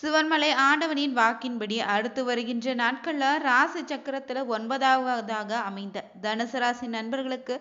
சிவன்மலை ஆண்டவனின் வாக்கின்படி அடுத்து வருகின்ற நாட்கள்ல ராசி சக்கரத்துல ஒன்பதாவதாக அமைந்த தனுசு ராசி நண்பர்களுக்கு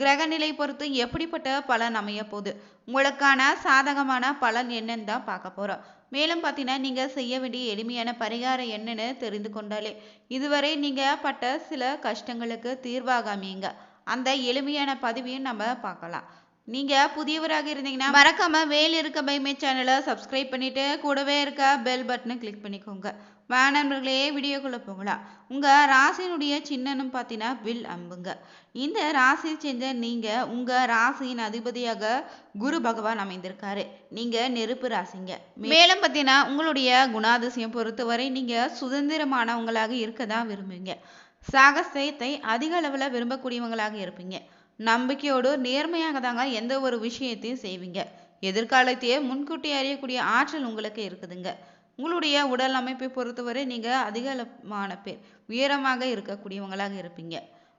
கிரக நிலை பொறுத்து எப்படிப்பட்ட பலன் அமைய போகுது? உங்களுக்கான சாதகமான பலன் என்னன்னு தான் பார்க்க போறோம். மேலும் பார்த்தீங்கன்னா நீங்கள் செய்ய வேண்டிய எளிமையான பரிகாரம் என்னன்னு தெரிந்து கொண்டாலே இதுவரை நீங்கள் பட்ட சில கஷ்டங்களுக்கு தீர்வாக அமையுங்க அந்த எளிமையான பதிவையும் நம்ம பார்க்கலாம். நீங்க புதியவராக இருந்தீங்கன்னா மறக்காம வேல் இருக்க பைமே சேனலை சப்ஸ்கிரைப் பண்ணிட்டு கூடவே இருக்க பெல் பட்டனை கிளிக் பண்ணிக்கோங்க. வா நண்பர்களே வீடியோக்குள்ள போகலாம். உங்க ராசியினுடைய சின்னனும் பார்த்தீங்கன்னா வில் அம்புங்க. இந்த ராசியை சேர்ந்த நீங்க உங்க ராசியின் அதிபதியாக குரு பகவான் அமைந்திருக்காரு. நீங்க நெருப்பு ராசிங்க. மேலும் பார்த்தீங்கன்னா உங்களுடைய குணாதிசயம் பொறுத்தவரை நீங்க சுதந்திரமானவங்களாக இருக்க தான் விரும்புவீங்க. சாகசத்தை அதிக அளவுல விரும்பக்கூடியவங்களாக இருப்பீங்க. நம்பிக்கையோடு நேர்மையாக தாங்க எந்த ஒரு விஷயத்தையும் செய்வீங்க. எதிர்காலத்தையே முன்கூட்டி அறியக்கூடிய ஆற்றல் உங்களுக்கு இருக்குதுங்க. உங்களுடைய உடல் அமைப்பை பொறுத்தவரை நீங்க அதிகமான பேர் உயரமாக இருக்கக்கூடியவங்களாக இருப்பீங்க.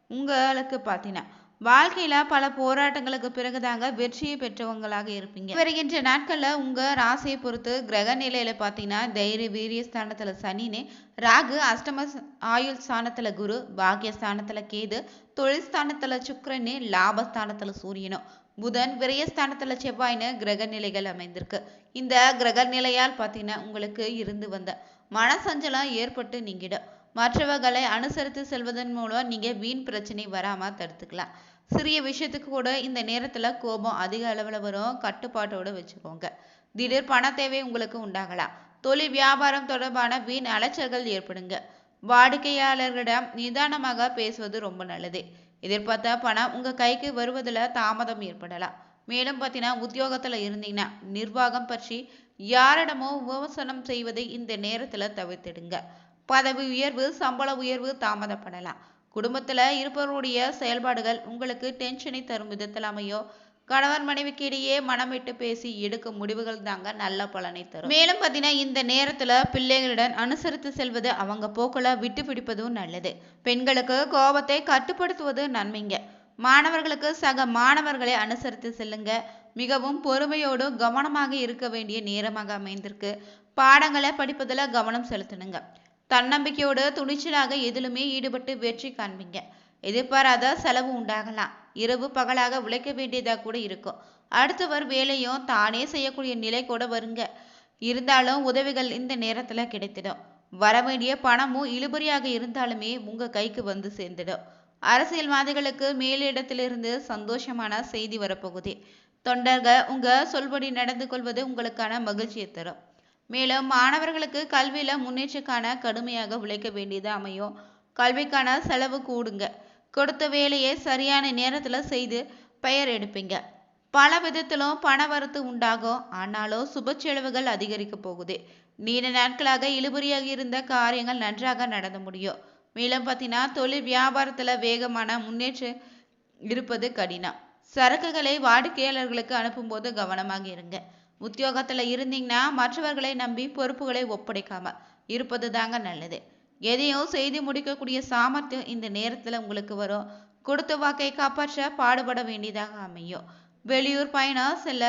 உங்களுக்கு பார்த்தீங்கன்னா வாழ்க்கையில பல போராட்டங்களுக்கு பிறகுதாங்க வெற்றியை பெற்றவங்களாக இருப்பீங்க. வருகின்ற நாட்கள்ல உங்க ராசியை பொறுத்து கிரக நிலையில பார்த்தீங்கன்னா தைரிய வீரிய ஸ்தானத்துல சனினே ராகு அஷ்டம ஆயுள் ஸ்தானத்துல குரு பாக்கிய ஸ்தானத்துல கேது தொழில் ஸ்தானத்துல சுக்கரனு லாபஸ்தானத்துல சூரியனும் புதன் விரயஸ்தானத்துல செவ்வாயின்னு கிரக நிலைகள் அமைந்திருக்கு. இந்த கிரக நிலையால் பார்த்தீங்கன்னா உங்களுக்கு இருந்து வந்த மனசஞ்சலம் ஏற்பட்டு நீங்கிடும். மற்றவர்களை அனுசரித்து செல்வதன் மூலம் நீங்க வீண் பிரச்சனை வராம தடுத்துக்கலாம். சிறிய விஷயத்துக்கு கூட இந்த நேரத்துல கோபம் அதிக அளவில் வரும். கட்டுப்பாட்டோட வச்சுக்கோங்க. திடீர் பண தேவை உங்களுக்கு உண்டாகலாம். தொழில் வியாபாரம் தொடர்பான வீண் அலைச்சல்கள் ஏற்படுங்க. வாடிக்கையாளர்களிடம் நிதானமாக பேசுவது ரொம்ப நல்லது. எதிர்பார்த்த பணம் உங்க கைக்கு வருவதில் தாமதம் ஏற்படலாம். மேலும் பார்த்தீங்கன்னா உத்தியோகத்துல இருந்தீங்கன்னா நிர்வாகம் பற்றி யாரிடமோ விமர்சனம் செய்வதை இந்த நேரத்துல தவிர்த்திடுங்க. பதவி உயர்வு சம்பள உயர்வு தாமதப்படலாம். குடும்பத்துல இருப்பவருடைய செயல்பாடுகள் உங்களுக்கு டென்ஷனை தரும் விதத்தில் அமையோ கணவன் மனைவிக்கு இடையே மனம் விட்டு பேசி எடுக்கும் முடிவுகள் தாங்க நல்ல பலனை தரும். மேலும் பார்த்தீங்கன்னா இந்த நேரத்துல பிள்ளைகளுடன் அனுசரித்து செல்வது அவங்க போக்கில் விட்டு பிடிப்பதும் நல்லது. பெண்களுக்கு கோபத்தை கட்டுப்படுத்துவது நன்மைங்க. மாணவர்களுக்கு சக மாணவர்களை அனுசரித்து செல்லுங்க. மிகவும் பொறுமையோடு கவனமாக இருக்க வேண்டிய நேரமாக அமைந்திருக்கு. பாடங்களை படிப்பதில் கவனம் செலுத்தணுங்க. தன்னம்பிக்கையோடு துணிச்சலாக எதிலுமே ஈடுபட்டு வெற்றி காண்பீங்க. எதிர்பாராத செலவு உண்டாகலாம். இரவு பகலாக உழைக்க வேண்டியதாக கூட இருக்கும். அடுத்தவர் வேலையும் தானே செய்யக்கூடிய நிலை கூட வருங்க. இருந்தாலும் உதவிகள் இந்த நேரத்தில் கிடைத்திடும். வர வேண்டிய பணமும் இழுபறியாக இருந்தாலுமே உங்கள் கைக்கு வந்து சேர்ந்துடும். அரசியல்வாதிகளுக்கு மேலிடத்திலிருந்து சந்தோஷமான செய்தி வரப்போகுது. தொண்டர்கள் உங்கள் சொல்படி நடந்து கொள்வது உங்களுக்கான மகிழ்ச்சியை தரும். மேலும் மாணவர்களுக்கு கல்வியில முன்னேற்றக்கான கடுமையாக உழைக்க வேண்டியது அமையும். கல்விக்கான செலவு கூடுங்க. கொடுத்த வேலையை சரியான நேரத்துல செய்து பெயர் எடுப்பீங்க. பல விதத்திலும் பண வரத்து உண்டாகும். ஆனாலும் சுப செலவுகள் அதிகரிக்க போகுது. நீண்ட நாட்களாக இழுபறியாக இருந்த காரியங்கள் நன்றாக நடந்து முடியும். மேலும் பார்த்தீங்கன்னா தொழில் வியாபாரத்துல வேகமான முன்னேற்றம் இருப்பது கடினம். சரக்குகளை வாடிக்கையாளர்களுக்கு அனுப்பும்போது கவனமாக இருங்க. உத்தியோகத்துல இருந்தீங்கன்னா மற்றவர்களை நம்பி பொறுப்புகளை ஒப்படைக்காம இருப்பது தாங்க நல்லது. எதையும் செய்து முடிக்கக்கூடிய சாமர்த்தியம் இந்த நேரத்துல உங்களுக்கு வரும். கொடுத்த வாக்கை காப்பாற்ற பாடுபட வேண்டியதாக அமையும். வெளியூர் பயணம் செல்ல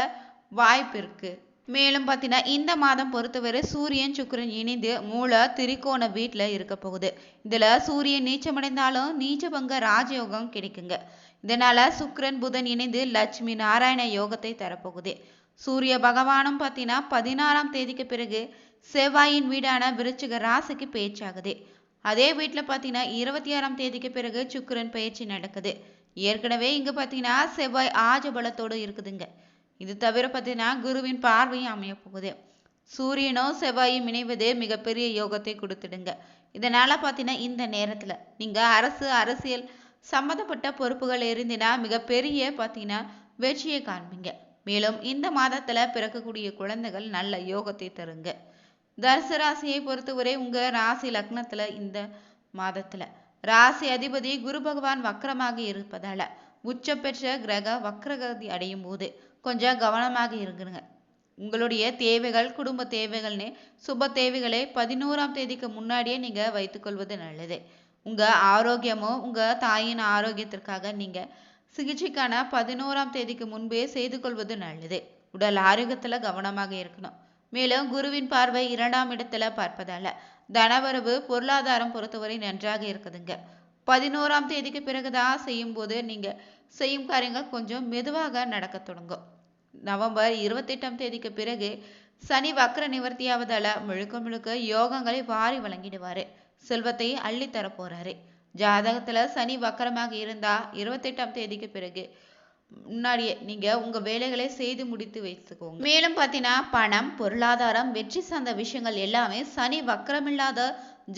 வாய்ப்பு இருக்கு. மேலும் பார்த்தீங்கன்னா இந்த மாதம் பொறுத்தவரை சூரியன் சுக்கரன் இணைந்து மூல திரிகோண வீட்டில் இருக்க போகுது. இதுல சூரியன் நீச்சமடைந்தாலும் நீச்சபங்க ராஜயோகம் கிடைக்குங்க. இதனால சுக்கரன் புதன் இணைந்து லட்சுமி நாராயண யோகத்தை தரப்போகுது. சூரிய பகவானும் பார்த்தீங்கன்னா பதினாறாம் தேதிக்கு பிறகு செவ்வாயின் வீடான விருச்சிக ராசிக்கு பேச்சாகுது அதே வீட்டில் பார்த்தீங்கன்னா இருபத்தி ஆறாம் தேதிக்கு பிறகு சுக்கிரன் பயிற்சி நடக்குது. ஏற்கனவே இங்க பார்த்தீங்கன்னா செவ்வாய் ஆஜபலத்தோடு இருக்குதுங்க. இது தவிர பார்த்தீங்கன்னா குருவின் பார்வையும் அமைய போகுது. சூரியனும் செவ்வாயும் இணைவது மிகப்பெரிய யோகத்தை கொடுத்துடுங்க. இதனால பார்த்தீங்கன்னா இந்த நேரத்துல நீங்க அரசு அரசியல் சம்மந்தப்பட்ட பொறுப்புகள் இருந்தினா மிகப்பெரிய பார்த்தீங்கன்னா வெற்றியை காண்பீங்க. மேலும் இந்த மாதத்துல பிறக்கக்கூடிய குழந்தைகள் நல்ல யோகத்தை தருங்க. தனுசு ராசியை பொறுத்தவரை உங்க ராசி லக்னத்துல இந்த மாதத்துல. ராசி அதிபதி குரு பகவான் வக்கரமாக இருப்பதால உச்ச பெற்ற கிரக வக்ரகதி அடையும் போது கொஞ்சம் கவனமாக இருங்க உங்களுடைய தேவைகள் குடும்ப தேவைகள்னு சுப தேவைகளை பதினோராம் தேதிக்கு முன்னாடியே நீங்க வைத்துக்கொள்வது நல்லது. உங்க ஆரோக்கியமோ உங்க தாயின் ஆரோக்கியத்திற்காக நீங்க சிகிச்சைக்கான பதினோராம் தேதிக்கு முன்பே செய்து கொள்வது நல்லது. உடல் ஆரோக்கியத்துல கவனமாக இருக்கணும். மேலும் குருவின் பார்வை இரண்டாம் இடத்துல பார்ப்பதால தனவரவு பொருளாதாரம் பொறுத்தவரை நன்றாக இருக்குதுங்க. பதினோராம் தேதிக்கு பிறகுதான் செய்யும் போது நீங்க செய்யும் காரியங்கள் கொஞ்சம் மெதுவாக நடக்க தொடங்கும். நவம்பர் இருபத்தெட்டாம் தேதிக்கு பிறகு சனி வக்கர நிவர்த்தியாவதால முழுக்க முழுக்க யோகங்களை வாரி வழங்கிடுவாரு. செல்வத்தை அள்ளி தர போறாரு. ஜாதகத்துல சனி வக்கரமாக இருந்தா இருபத்தெட்டாம் தேதிக்கு பிறகு முன்னாடியே நீங்க உங்க வேலைகளை செய்து முடித்து வைத்துக்கோங்க. மேலும் பார்த்தீங்கன்னா பணம் பொருளாதாரம் வெற்றி சார்ந்த விஷயங்கள் எல்லாமே சனி வக்கரமில்லாத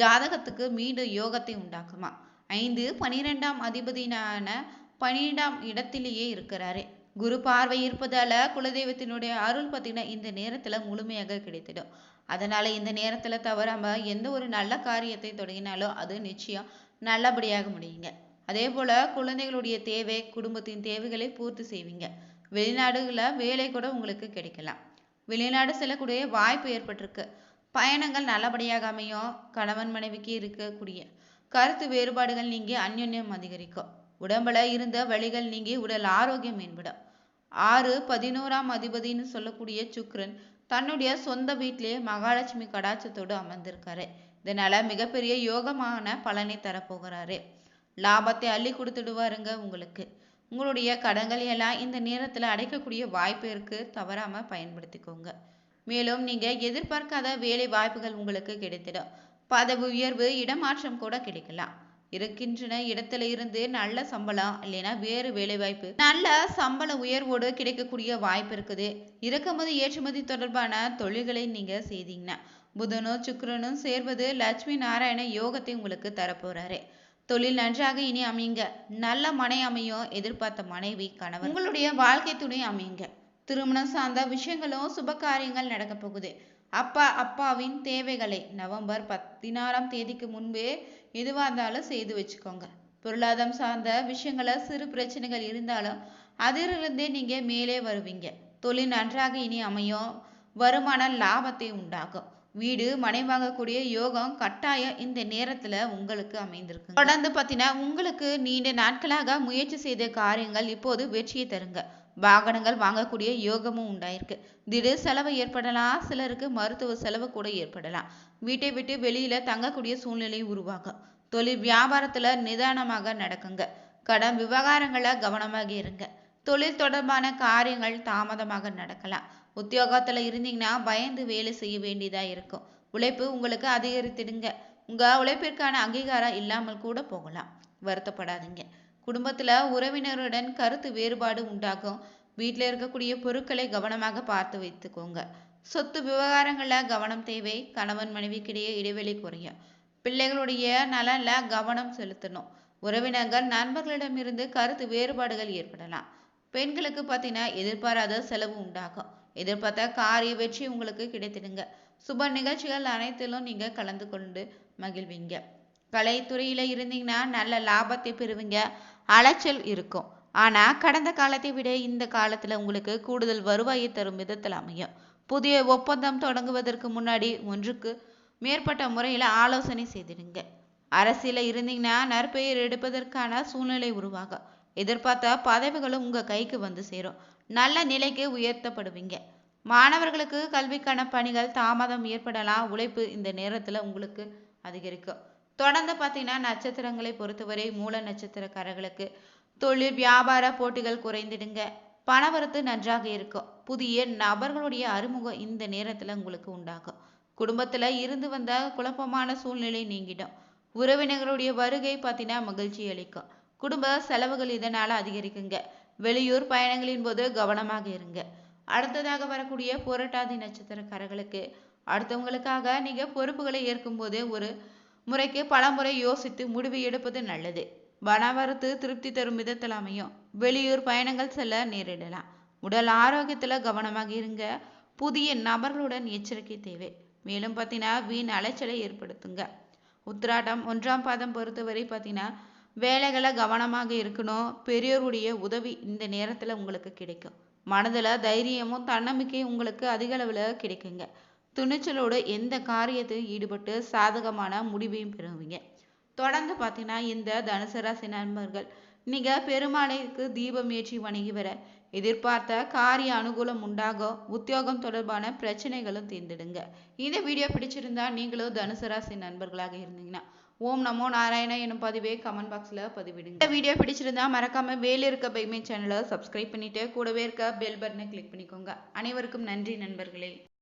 ஜாதகத்துக்கு மீண்டும் யோகத்தை உண்டாக்குமா? ஐந்து பனிரெண்டாம் அதிபதியான பன்னிரெண்டாம் இடத்திலேயே இருக்கிறாரு. குரு பார்வை இருப்பதால குலதெய்வத்தினுடைய அருள் பார்த்தீங்கன்னா இந்த நேரத்துல முழுமையாக கிடைத்திடும். அதனால இந்த நேரத்துல தவறாம எந்த ஒரு நல்ல காரியத்தை தொடங்கினாலும் அது நிச்சயம் நல்லபடியாக முடியுங்க. அதே போல குழந்தைகளுடைய தேவை குடும்பத்தின் தேவைகளை பூர்த்தி செய்வீங்க. வெளிநாடுகளில் வேலை கூட உங்களுக்கு கிடைக்கலாம். வெளிநாடு செல்லக்கூடிய வாய்ப்பு ஏற்பட்டிருக்கு. பயணங்கள் நல்லபடியாக அமையும். கணவன் மனைவிக்கு இருக்கக்கூடிய கருத்து வேறுபாடுகள் நீங்கி அந்யோன்யம் அதிகரிக்கும். உடம்புல இருந்த வழிகள் நீங்கி உடல் ஆரோக்கியம் மேம்படும். ஆறு பதினோராம் அதிபதினு சொல்லக்கூடிய சுக்ரன் தன்னுடைய சொந்த வீட்டிலேயே மகாலட்சுமி கடாட்சத்தோடு அமர்ந்திருக்காரு. இதனால மிகப்பெரிய யோகமான பலனை தரப்போகிறாரு. லாபத்தை அள்ளி கொடுத்துடுவாருங்க உங்களுக்கு. உங்களுடைய கடன்கள் எல்லாம் இந்த நேரத்துல அடைக்கக்கூடிய வாய்ப்பு இருக்கு. தவறாம பயன்படுத்திக்கோங்க. மேலும் நீங்க எதிர்பார்க்காத வேலை வாய்ப்புகள் உங்களுக்கு கிடைத்திடும். பதவி உயர்வு இடமாற்றம் கூட கிடைக்கலாம். இருக்கின்றன. இடத்துல இருந்து நல்ல சம்பளம் இல்லைன்னா வேறு வேலை வாய்ப்பு நல்ல சம்பள உயர்வோடு கிடைக்கக்கூடிய வாய்ப்பு இருக்குது. இறக்குமதி ஏற்றுமதி தொடர்பான தொழில்களை நீங்க செய்தீங்கன்னா புதனும் சுக்கரனும் சேர்வது லட்சுமி நாராயண யோகத்தை உங்களுக்கு தரப்போறாரு. தொழில் நன்றாக இனி அமையுங்க. நல்ல மனை அமையும். எதிர்பார்த்த மனைவி கணவன். உங்களுடைய வாழ்க்கை துணை அமையுங்க. திருமணம் சார்ந்த விஷயங்களும் சுப காரியங்கள் நடக்க போகுது. அப்பா அப்பாவின் தேவைகளை. நவம்பர் பதினாறாம் தேதிக்கு முன்பே எதுவாக இருந்தாலும் செய்து வச்சுக்கோங்க. பொருளாதாரம் சார்ந்த விஷயங்கள சிறு பிரச்சனைகள் இருந்தாலும் அதிலிருந்தே நீங்க மேலே வருவீங்க. தொழில் நன்றாக இனி அமையும். வருமான லாபத்தை உண்டாகும் வீடு மனை வாங்கக்கூடிய யோகம் கட்டாயம் இந்த நேரத்துல உங்களுக்கு அமைந்திருக்கு தொடர்ந்து பார்த்தீங்கன்னா உங்களுக்கு நீண்ட நாட்களாக முயற்சி செய்த காரியங்கள் இப்போது வெற்றியை தருங்க. வாகனங்கள் வாங்கக்கூடிய யோகமும் உண்டாயிருக்கு. திடீர் செலவு ஏற்படலாம். சிலருக்கு மருத்துவ செலவு கூட ஏற்படலாம். வீட்டை விட்டு வெளியில தங்கக்கூடிய சூழ்நிலை உருவாகும். தொழில் வியாபாரத்துல நிதானமாக நடக்குங்க. கடன் விவகாரங்கள கவனமாக இருங்க. தொழில் தொடர்பான காரியங்கள் தாமதமாக நடக்கலாம். உத்தியோகத்துல இருந்தீங்கன்னா பயந்து வேலை செய்ய வேண்டியதா இருக்கும். உழைப்பு உங்களுக்கு அதிகரித்திடுங்க. உங்க உழைப்பிற்கான அங்கீகாரம் இல்லாமல் கூட போகலாம். வருத்தப்படாதீங்க. குடும்பத்துல உறவினருடன் கருத்து வேறுபாடு உண்டாகும். வீட்டில் இருக்கக்கூடிய பொருட்களை கவனமாக பார்த்து வைத்துக்கோங்க. சொத்து விவகாரங்களில் கவனம் தேவை. கணவன் மனைவிக்கிடையே இடைவெளி குறையும். பிள்ளைகளுடைய நலன்ல கவனம் செலுத்தணும். உறவினர்கள் நண்பர்களிடமிருந்து கருத்து வேறுபாடுகள் ஏற்படலாம். பெண்களுக்கு பார்த்தீங்கன்னா எதிர்பாராத செலவு உண்டாகும். எதிர்பார்த்த காரிய வெற்றி உங்களுக்கு கிடைத்திடுங்க. சுப நிகழ்ச்சிகள் அனைத்திலும் நீங்க கலந்து கொண்டு மகிழ்வீங்க. கலைத்துறையில இருந்தீங்கன்னா நல்ல லாபத்தை பெறுவீங்க. அலைச்சல் இருக்கும். ஆனா கடந்த காலத்தை விட இந்த காலத்துல உங்களுக்கு கூடுதல் வருவாயை தரும் விதத்தில் அமையும். புதிய ஒப்பந்தம் தொடங்குவதற்கு முன்னாடி ஒன்றுக்கு மேற்பட்ட முறையில ஆலோசனை செய்திடுங்க. அரசியல இருந்தீங்கன்னா நற்பெயர் எடுப்பதற்கான சூழ்நிலை உருவாகும். எதிர்பார்த்த பதவிகளும் உங்க கைக்கு வந்து சேரும். நல்ல நிலைக்கு உயர்த்தப்படுவீங்க. மாணவர்களுக்கு கல்விக்கான பணிகள் தாமதம் ஏற்படலாம். உழைப்பு இந்த நேரத்துல உங்களுக்கு அதிகரிக்கும். தொடர்ந்து பார்த்தீங்கன்னா நட்சத்திரங்களை பொறுத்தவரை மூல நட்சத்திரக்காரர்களுக்கு தொழில் வியாபார போட்டிகள் குறைந்திடுங்க. பணவரத்து நன்றாக இருக்கும். புதிய நபர்களுடைய அறிமுகம் இந்த நேரத்துல உங்களுக்கு உண்டாகும். குடும்பத்துல இருந்து வந்த குழப்பமான சூழ்நிலை நீங்கிடும். உறவினர்களுடைய வருகை பார்த்தீங்கன்னா மகிழ்ச்சி அளிக்கும். குடும்ப செலவுகள் இதனால அதிகரிக்குங்க. வெளியூர் பயணங்களின் போது கவனமாக இருங்க. அடுத்ததாக வரக்கூடிய புரட்டாதி நட்சத்திரக்காரர்களுக்கு அடுத்தவங்களுக்காக நீங்க பொறுப்புகளை ஏற்கும் போது ஒரு முறைக்கு பலமுறை யோசித்து முடிவு எடுப்பது நல்லது. பணவரத்து திருப்தி தரும் விதத்தில் அமையும். வெளியூர் பயணங்கள் செல்ல நேரிடலாம். உடல் ஆரோக்கியத்தில் கவனமாக இருங்க. புதிய நபர்களுடன் எச்சரிக்கை தேவை. மேலும் பார்த்தீங்கன்னா வீண் அலைச்சலை ஏற்படுத்துங்க. உத்திராட்டம் ஒன்றாம் பாதம் பொறுத்தவரை பார்த்தீங்கன்னா வேலைகளை கவனமாக இருக்கணும். பெரியோருடைய உதவி இந்த நேரத்தில் உங்களுக்கு கிடைக்கும். மனதில் தைரியமும் தன்னம்பிக்கையும் உங்களுக்கு அதிக அளவில் கிடைக்குங்க. துணிச்சலோடு எந்த காரியத்தையும் ஈடுபட்டு சாதகமான முடிவையும் பெறுவீங்க. தொடர்ந்து பார்த்தீங்கன்னா இந்த தனுசு ராசி நண்பர்கள் நீங்கள் பெருமாளைக்கு தீபம் ஏற்றி வணங்கி வர எதிர்பார்த்த காரிய அனுகூலம் உண்டாகும் உத்தியோகம் தொடர்பான பிரச்சனைகளும் தீர்ந்துடுங்க. இந்த வீடியோ பிடிச்சிருந்தா நீங்களும் தனுசு ராசி நண்பர்களாக இருந்தீங்கன்னா ஓம் நமோ நாராயணா எனும் பதிவே கமெண்ட் பாக்ஸில் பதிவிடுங்க. இந்த வீடியோ பிடிச்சிருந்தா மறக்காம வேலை இருக்க பைமே சேனலை சப்ஸ்கிரைப் பண்ணிட்டு கூடவே இருக்க பெல் பட்டனை கிளிக் பண்ணிக்கோங்க. அனைவருக்கும் நன்றி நண்பர்களே.